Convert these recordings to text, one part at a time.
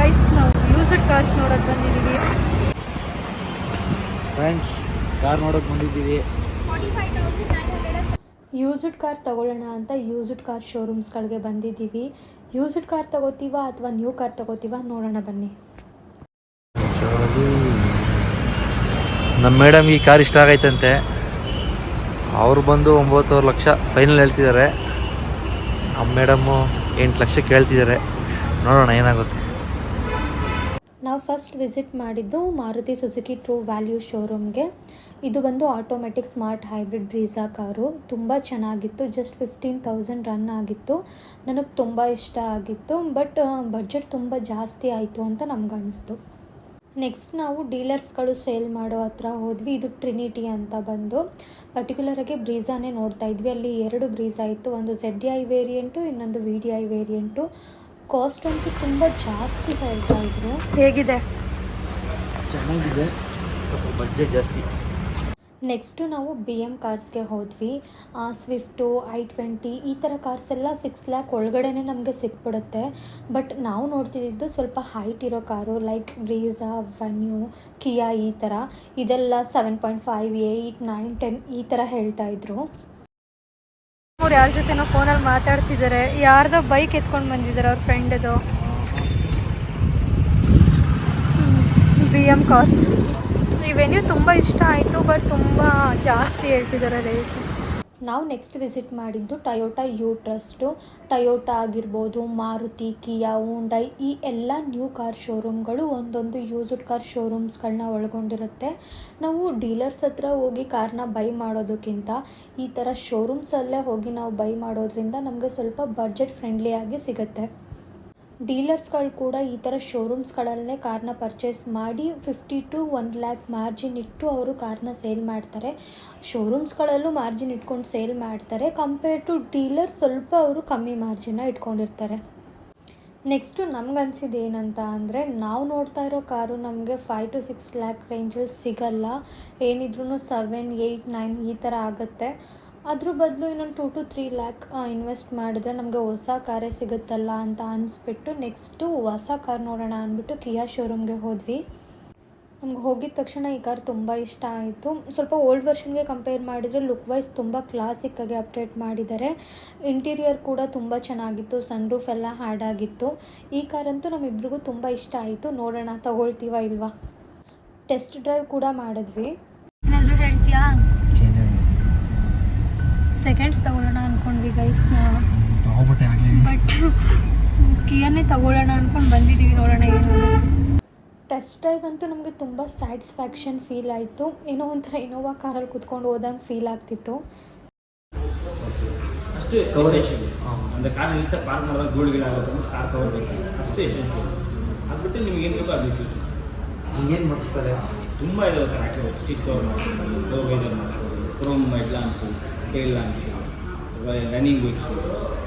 Guys ನಾವು used cars ನೋಡೋಕೆ ಬಂದಿದ್ದೀವಿ. ಫ್ರೆಂಡ್ಸ್ ಕಾರ್ ನೋಡೋಕೆ ಬಂದಿದ್ದೀವಿ. ಯೂಸ್ಡ್ ಕಾರ್ ತಗೊಳ್ಳೋಣ ಅಂತ ಯೂಸ್ಡ್ ಕಾರ್ ಶೋರೂಮ್ಸ್ಗಳಿಗೆ ಬಂದಿದ್ದೀವಿ. ಯೂಸ್ಡ್ ಕಾರ್ ತಗೋತೀವ ಅಥವಾ ನ್ಯೂ ಕಾರ್ ತಗೋತೀವ ನೋಡೋಣ ಬನ್ನಿ. ನಮ್ಮ ಮೇಡಮ್ ಈ ಕಾರ್ ಇಷ್ಟ ಆಗೈತಂತೆ. ಅವ್ರು ಬಂದು ಒಂಬತ್ತುವರೆ ಲಕ್ಷ ಫೈನಲ್ ಹೇಳ್ತಿದ್ದಾರೆ. ನಮ್ಮ ಮೇಡಮ್ಮು ಎಂಟು ಲಕ್ಷ ಕೇಳ್ತಿದ್ದಾರೆ ನೋಡೋಣ ಏನಾಗುತ್ತೆ. ನಾವು ಫಸ್ಟ್ ವಿಸಿಟ್ ಮಾಡಿದ್ದು ಮಾರುತಿ ಸುಜುಕಿ ಟ್ರೂ ವ್ಯಾಲ್ಯೂ ಶೋರೂಮ್ಗೆ ಇದು ಬಂದು automatic smart hybrid Brezza car. ತುಂಬ ಚೆನ್ನಾಗಿತ್ತು. ಜಸ್ಟ್ ಫಿಫ್ಟೀನ್ ತೌಸಂಡ್ ರನ್ ಆಗಿತ್ತು. ನನಗೆ ತುಂಬ ಇಷ್ಟ ಆಗಿತ್ತು. ಬಟ್ ಬಜೆಟ್ ತುಂಬ ಜಾಸ್ತಿ ಆಯಿತು ಅಂತ ನಮ್ಗೆ ಅನಿಸ್ತು. ನೆಕ್ಸ್ಟ್ ನಾವು ಡೀಲರ್ಸ್ಗಳು ಸೇಲ್ ಮಾಡೋ ಹತ್ರ ಹೋದ್ವಿ. ಇದು ಟ್ರಿನಿಟಿ ಅಂತ ಬಂದು. ಪರ್ಟಿಕ್ಯುಲರಾಗಿ ಬ್ರೀಸಾನೇ ನೋಡ್ತಾ ಇದ್ವಿ. ಅಲ್ಲಿ ಎರಡು ಬ್ರೀಸಾ ಇತ್ತು. ಒಂದು ಝೆಡ್ ಐ ವೇರಿಯಂಟು ಇನ್ನೊಂದು V D I variant cost ಅಂತೂ ತುಂಬ ಜಾಸ್ತಿ ಹೇಳ್ತಾ ಇದ್ರು. ಹೇಗಿದೆ? ಚೆನ್ನಾಗಿದೆ. ಸ್ವಲ್ಪ ಬಜೆಟ್ ಜಾಸ್ತಿ. ನೆಕ್ಸ್ಟು ನಾವು ಬಿ ಎಂ ಕಾರ್ಸ್ಗೆ ಹೋದ್ವಿ. ಸ್ವಿಫ್ಟು ಐ ಟ್ವೆಂಟಿ ಈ ಥರ ಕಾರ್ಸ್ ಎಲ್ಲ ಸಿಕ್ಸ್ ಲ್ಯಾಕ್ ಒಳಗಡೆ ನಮಗೆ ಸಿಕ್ಬಿಡುತ್ತೆ. ಬಟ್ ನಾವು ನೋಡ್ತಿದ್ದು ಸ್ವಲ್ಪ ಹೈಟ್ ಇರೋ car like Brezza Venue Kia ಈ ಥರ ಇದೆಲ್ಲ seven point five eight nine ten ಈ ಥರ ಹೇಳ್ತಾ ಇದ್ರು. ಅವ್ರು ಯಾರ ಜೊತೆನೋ ಫೋನಲ್ಲಿ ಮಾತಾಡ್ತಿದ್ದಾರೆ ಯಾರ್ದ ಬೈಕ್ ಎತ್ಕೊಂಡು ಬಂದಿದ್ದಾರೆ ಅವ್ರ ಫ್ರೆಂಡದು ಬಿ ಎಂ ಕಾಸ್ ಈ ವೆನ್ಯೂ ತುಂಬ ಇಷ್ಟ ಆಯಿತು ಬಟ್ ತುಂಬ ಜಾಸ್ತಿ ಹೇಳ್ತಿದ್ದಾರೆ ರೇಟ್ ನಾವು ನೆಕ್ಸ್ಟ್ ವಿಸಿಟ್ ಮಾಡಿದ್ದು ಟಯೋಟಾ ಯು ಟ್ರಸ್ಟು ಟಯೋಟಾ ಆಗಿರ್ಬೋದು, ಮಾರುತಿ ಕಿಯಾ ಉಂಡೈ ಈ ಎಲ್ಲ ನ್ಯೂ ಕಾರ್ ಶೋರೂಮ್ಗಳು ಒಂದೊಂದು ಯೂಸ್ಡ್ ಕಾರ್ ಶೋರೂಮ್ಸ್ಗಳನ್ನ ಒಳಗೊಂಡಿರುತ್ತೆ. ನಾವು ಡೀಲರ್ಸ್ ಹತ್ರ ಹೋಗಿ ಕಾರ್ನ ಬೈ ಮಾಡೋದಕ್ಕಿಂತ ಈ ಥರ ಶೋರೂಮ್ಸಲ್ಲೇ ಹೋಗಿ ನಾವು ಬೈ ಮಾಡೋದ್ರಿಂದ ನಮಗೆ ಸ್ವಲ್ಪ ಬಡ್ಜೆಟ್ ಫ್ರೆಂಡ್ಲಿಯಾಗಿ ಸಿಗುತ್ತೆ. ಡೀಲರ್ಸ್ಗಳು ಕೂಡ ಈ ಥರ ಶೋರೂಮ್ಸ್ಗಳಲ್ಲೇ ಕಾರ್ನ ಪರ್ಚೇಸ್ ಮಾಡಿ fifty two one lakh margin ಇಟ್ಟು ಅವರು ಕಾರ್ನ ಸೇಲ್ ಮಾಡ್ತಾರೆ. ಶೋರೂಮ್ಸ್ಗಳಲ್ಲೂ ಮಾರ್ಜಿನ್ ಇಟ್ಕೊಂಡು ಸೇಲ್ ಮಾಡ್ತಾರೆ. ಕಂಪೇರ್ ಟು ಡೀಲರ್ ಸ್ವಲ್ಪ ಅವರು ಕಮ್ಮಿ ಮಾರ್ಜಿನ ಇಟ್ಕೊಂಡಿರ್ತಾರೆ. ನೆಕ್ಸ್ಟು ನಮ್ಗನ್ಸಿದ್ದು ಏನಂತ ಅಂದರೆ ನಾವು ನೋಡ್ತಾ ಇರೋ ಕಾರು ನಮಗೆ ಫೈವ್ ಟು ಸಿಕ್ಸ್ ಲ್ಯಾಕ್ ರೇಂಜಲ್ಲಿ ಸಿಗಲ್ಲ. ಏನಿದ್ರೂ ಸೆವೆನ್, ಏಯ್ಟ್, ನೈನ್ ಈ ಥರ ಆಗುತ್ತೆ. ಅದ್ರ ಬದಲು ಇನ್ನೊಂದು two to three lakh invest ಮಾಡಿದ್ರೆ ನಮಗೆ ಹೊಸ ಕಾರೇ ಸಿಗುತ್ತಲ್ಲ ಅಂತ ಅನಿಸ್ಬಿಟ್ಟು ನೆಕ್ಸ್ಟು ಹೊಸ ಕಾರ್ ನೋಡೋಣ ಅಂದ್ಬಿಟ್ಟು ಕಿಯಾ ಶೋರೂಮ್ಗೆ ಹೋದ್ವಿ. ನಮ್ಗೆ ಹೋಗಿದ ತಕ್ಷಣ ಈ ಕಾರ್ ತುಂಬ ಇಷ್ಟ ಆಯಿತು. ಸ್ವಲ್ಪ ಓಲ್ಡ್ ವರ್ಷನ್ಗೆ ಕಂಪೇರ್ ಮಾಡಿದರೆ ಲುಕ್ ವೈಸ್ ತುಂಬ ಕ್ಲಾಸಿಕ್ಕಾಗಿ ಅಪ್ಡೇಟ್ ಮಾಡಿದ್ದಾರೆ ಇಂಟೀರಿಯರ್ ಕೂಡ ತುಂಬ ಚೆನ್ನಾಗಿತ್ತು ಸನ್ ರೂಫ್ ಎಲ್ಲ ಹ್ಯಾಡ್ ಆಗಿತ್ತು. ಈ ಕಾರಂತೂ ನಮ್ಮಿಬ್ರಿಗೂ ತುಂಬ ಇಷ್ಟ ಆಯಿತು. ನೋಡೋಣ, ತಗೊಳ್ತೀವ ಇಲ್ವಾ? ಟೆಸ್ಟ್ ಡ್ರೈವ್ ಕೂಡ ಮಾಡಿದ್ವಿ. ಏನಾದರೂ ಹೇಳ್ತೀಯಾ? ಸೆಕೆಂಡ್ಸ್ ತಗೊಳ್ಳೋಣ ಅಂದ್ಕೊಂಡ್ವಿ ಗೈಸ್ ಬಟ್ ಕಿಯನ್ನೇ ತಗೊಳ್ಳೋಣ ಅಂದ್ಕೊಂಡು ಬಂದಿದ್ದೀವಿ ನೋಡೋಣ ಏನು ಟೆಸ್ಟ್ ಡ್ರೈವ್ ಅಂತೂ ನಮಗೆ ತುಂಬ ಸ್ಯಾಟಿಸ್ಫ್ಯಾಕ್ಷನ್ ಫೀಲ್ ಆಯಿತು. ಏನೋ ಒಂಥರ ಇನೋವಾ ಕಾರಲ್ಲಿ ಕುತ್ಕೊಂಡು ಹೋದಂಗೆ ಫೀಲ್ ಆಗ್ತಿತ್ತು. ಅಷ್ಟು ಎಸೆನ್ಷಿಯಲ್ ಅಂದರೆ ಕಾರ್ ನಿಲ್ಲಿಸ್ತಾ ಪಾರ್ಕ್ ಮಾಡಿದಾಗ ಧೂಳುಗಿಲ್ಲ ಆಗುತ್ತೆ ಅಂದ್ರೆ ಕಾರ್ ಕವರ್ ಬೇಕು. ಅಷ್ಟೇ ಎಸೆನ್ಷಿಯಲ್ ಅದ್ಬಿಟ್ಟು ನಿಮ್ಗೆ ಏನು ಬೇಕೋ ಅದು ಚೂಸ್ ಏನು ಮಾಡಿಸ್ತಾರೆ? ತುಂಬ ಇದಾವೆ ಸರ್ ಆಕ್ಚುಲಿ ಸೀಟ್ ಕವರ್ ಮಾಡಿಸ್ಬೋದು ಡೋರ್ ವೈಸರ್ ಮಾಡಿಸ್ಬೋದು chrome head lamp tail lamps running wicks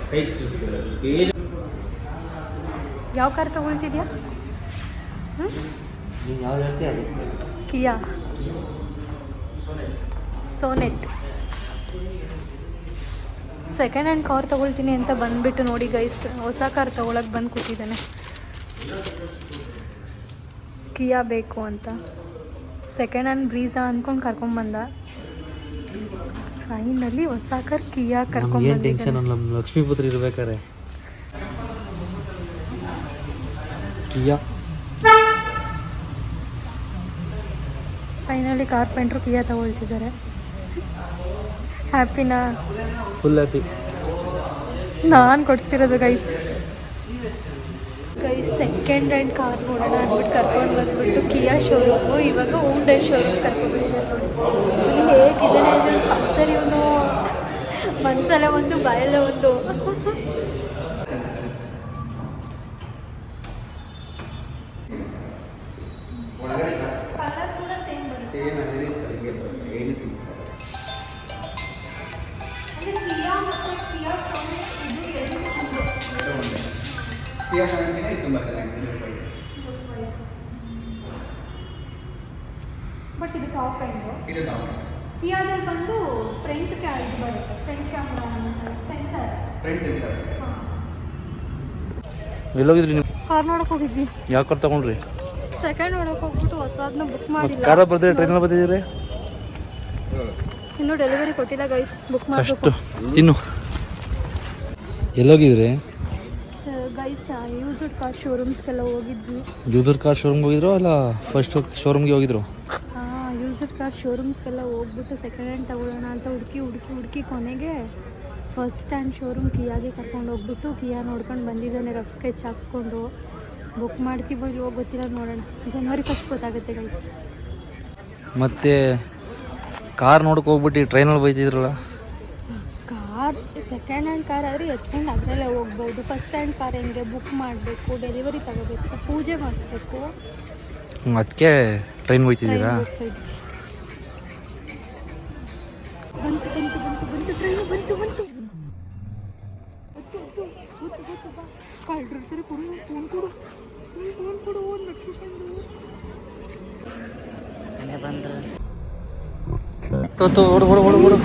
sides strip ಯಾವ ಕಾರ್ ತಗೊಳ್ತಿದ್ಯಾ? ನೀನು ಯಾವ್ದು ಹೇಳ್ತೀಯ ಅದು? Kia. Sonet. Second hand car ತಗೊಳ್ತೀನಿ ಅಂತ ಬಂದುಬಿಟ್ಟು ನೋಡಿ ಗೈಸ್ ಹೊಸ ಕಾರ್ ತೊಗೊಳಕ್ಕೆ ಬಂದು ಕೂತಿದ್ದಾನೆ. ಕಿಯಾ ಬೇಕು ಅಂತ. ಸೆಕೆಂಡ್ ಹ್ಯಾಂಡ್ ಬ್ರೀಸಾ ಅಂದ್ಕೊಂಡು ಕರ್ಕೊಂಬಂದ ಫೈನಲಿ ಹೊಸ ಕಾರ್ ಕಿಯಾ ಕರ್ಕೊಂಡು ಏನು ಟೆನ್ಷನ್ ಕರ್ಕೊಂಬಂದ ನಮ್ಮ ಲಕ್ಷ್ಮೀಪುತ್ರ ಇರ್ಬೇಕಾರೆ. ಕಿಯಾ. ಫೈನಲಿ ಕಾರ್ಪೆಂಟ್ರು ಕಿಯಾ ತಗೊಳ್ತಿದ್ದಾರೆ. ಹ್ಯಾಪಿನಾ? ಫುಲ್ ಹ್ಯಾಪಿ ನಾನು ಕೊಡಿಸ್ತಿರೋದು guys guys second hand car ನೋಡೋಣ ಅಂದ್ಬಿಟ್ಟು ಕರ್ಕೊಂಡು ಬಂದ್ಬಿಟ್ಟು ಕಿಯಾ ಶೋರೂಮು ಇವಾಗ ಊಂಡೈ ಶೋರೂಮ್ ಕರ್ಕೊಂಡು ನೋಡಿ. ಹೇಗಿದ್ದಾನೆ ಅಂದ್ರೆ ಪಕ್ಕದಲ್ಲಿ ಇವನು ಮನಸ್ಸಲ್ಲೇ ಒಂದು ಬಾಯಲ್ಲ ಒಂದು. ತುಂಬ ಚೆನ್ನಾಗಿದೆ ಬಟ್ ಇದು ಟಾಪ್ ಎಂಡು ಇದು ಕಿಯಾದಲ್ಲಿ ಬಂದು ಫ್ರಂಟ್ ಕ್ಯಾ ಇದು ಬರುತ್ತೆ. Front camera sensor front sensor ಎಲ್ಲೋಗಿದ್ರಿ ನೀವು? ಕಾರ್ ನೋಡಕ್ ಹೋಗಿದ್ವಿ. ಯಾವ ಕಾರ್ ತಗೊಂಡ್ರಿ? ಸೆಕೆಂಡ್ ನೋಡಕ್ ಹೋಗ್ಬಿಟ್ಟು ಹೊಸದನ್ನ ಬುಕ್ ಮಾಡಿ ಮಾಡಿಲ್ಲ. ಕಾರ ಬರ್ತೀರಿ ಟ್ರೈನ್ ಬರ್ತಿದ್ದೀರಿ ಇನ್ನು ಡೆಲಿವರಿ ಕೊಟ್ಟಿಲ್ಲ ಗೈಸ್ ಬುಕ್ ಮಾಡಬೇಕು. ಇನ್ನು. ತಿನ್ನು ಎಲ್ಲೋಗಿದ್ರಿ ಗೈಸ್ ಯೂಸ್ಡ್ ಕಾರ್ ಶೋರೂಮ್ಸ್ಗೆಲ್ಲ ಹೋಗಿದ್ವಿ. ಯೂಸರ್ ಕಾರ್ ಶೋರೂಮ್ಗೆ ಹೋಗಿದ್ರು ಅಲ್ಲ ಫಸ್ಟ್ ಶೋರೂಮ್ಗೆ ಹೋಗಿದ್ರು? ಕಾರ್ ಶೋರೂಮ್ಸ್ಗೆಲ್ಲ ಹೋಗ್ಬಿಟ್ಟು ಸೆಕೆಂಡ್ ಹ್ಯಾಂಡ್ ತಗೊಳ್ಳೋಣ ಅಂತ ಹುಡುಕಿ ಹುಡುಕಿ ಹುಡುಕಿ ಕೊನೆಗೆ ಫಸ್ಟ್ ಹ್ಯಾಂಡ್ ಶೋರೂಮ್ ಕಿಯಾಗೆ ಕರ್ಕೊಂಡು ಹೋಗ್ಬಿಟ್ಟು ಕಿಯಾ ನೋಡ್ಕೊಂಡು ಬಂದಿದ್ದಾನೆ ರಫ್ ಸ್ಕೆಚ್ ಹಾಕ್ಸ್ಕೊಂಡು. ಬುಕ್ ಮಾಡ್ತೀವೋ ಹೋಗಿ ಗೊತ್ತಿಲ್ಲ ನೋಡೋಣ. ಜನವರಿ ಫಸ್ಟ್ ಗೊತ್ತಾಗುತ್ತೆ ಗೈಸ್ ಮತ್ತೆ ಕಾರ್ ನೋಡಕ್ಕೆ ಹೋಗ್ಬಿಟ್ಟು ಟ್ರೈನಲ್ಲಿ ಬೈತಿದ್ರಲ್ಲ? ಕಾರ್ ಸೆಕೆಂಡ್ ಹ್ಯಾಂಡ್ ಕಾರ್ ಆದರೆ ಎತ್ಕೊಂಡು ಅದರಲ್ಲೇ ಹೋಗ್ಬೋದು. ಫಸ್ಟ್ ಹ್ಯಾಂಡ್ ಕಾರ್ ಹೆಂಗೆ ಬುಕ್ ಮಾಡಬೇಕು ಡೆಲಿವರಿ ತಗೋಬೇಕು ಪೂಜೆ ಮಾಡಿಸ್ಬೇಕು. ಅದಕ್ಕೆ ಟ್ರೈನ್ ಹೋಗ್ತಿದ್ದೀರಾ ಬಂತು ಬಂತು ಬಂತು ಬಂತು ಟ್ರೈನು ಬಂತು ಬಂತು. ಬಂತು ಬಂತು ಬಂತು ಬಂತು ಬಾ. ಕಳ್ರಿರ್ತಾರೆ ಕೊಡು ಫೋನ್ ಕೊಡು ಫೋನ್ ಕೊಡು, ಒಂದು ಲಕ್ಷ ಕಂಡು ಬಂದ್ರೆ ತೋ, ಓಡು ಓಡು ಓಡು ಓಡು.